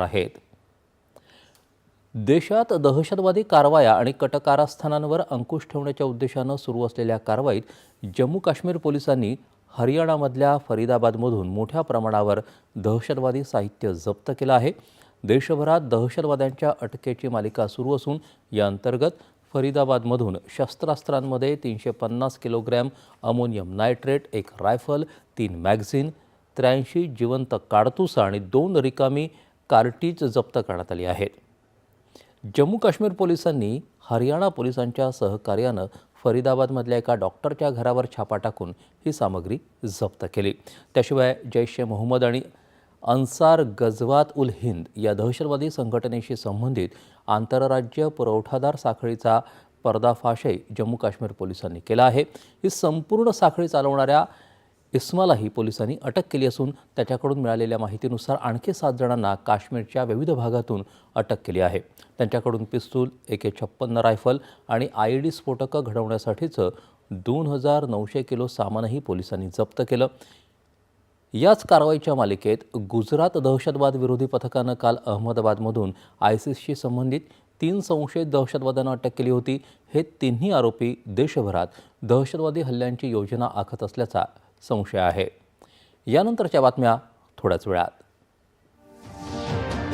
आहेत. देशात दहशतवादी कारवाया आणि कटकारस्थानांवर अंकुश ठेवण्याच्या उद्देशानं सुरू असलेल्या कारवाईत जम्मू काश्मीर पोलिसांनी हरियाणामधल्या फरीदाबादमधून मोठ्या प्रमाणावर दहशतवादी साहित्य जप्त केलं आहे. देशभरात दहशतवाद्यांच्या अटकेची मालिका सुरू असून या अंतर्गत फरीदाबादमधून शस्त्रास्त्रांमध्ये तीनशे पन्नास किलोग्रॅम अमोनियम नायट्रेट एक रायफल तीन मॅगझिन त्र्याऐंशी जिवंत काडतुसा आणि दोन रिकामी कार्टीज जप्त करण्यात आली आहेत जम्मू काश्मीर पोलिसांनी हरियाणा पोलिसांच्या सहकार्यानं फरीदाबादमधल्या एका डॉक्टरच्या घरावर छापा टाकून ही सामग्री जप्त केली. त्याशिवाय जैश ए मोहम्मद आणि अन्सार गजवात उल हिंद या दहशतवादी संघटनेशी संबंधित आंतरराज्य पुरवठादार साखळीचा पर्दाफाशही जम्मू काश्मीर पोलिसांनी केला आहे. ही संपूर्ण साखळी चालवणाऱ्या इस्मालाही पोलिसांनी अटक केली असून त्याच्याकडून मिळालेल्या माहितीनुसार आणखी सात जणांना काश्मीरच्या विविध भागातून अटक केली आहे. त्यांच्याकडून पिस्तूल एके छप्पन्न रायफल आणि आय ई डी स्फोटकं घडवण्यासाठीचं दोन हजार नऊशे किलो सामानही पोलिसांनी जप्त केलं. याच कारवाईच्या मालिकेत गुजरात दहशतवाद विरोधी पथकानं काल अहमदाबादमधून आयसिसशी संबंधित तीन संशयित दहशतवाद्यांना अटक केली होती. हे तिन्ही आरोपी देशभरात दहशतवादी हल्ल्यांची योजना आखत असल्याचा संशय आहे. यानंतरच्या बातम्या थोड्याच वेळात.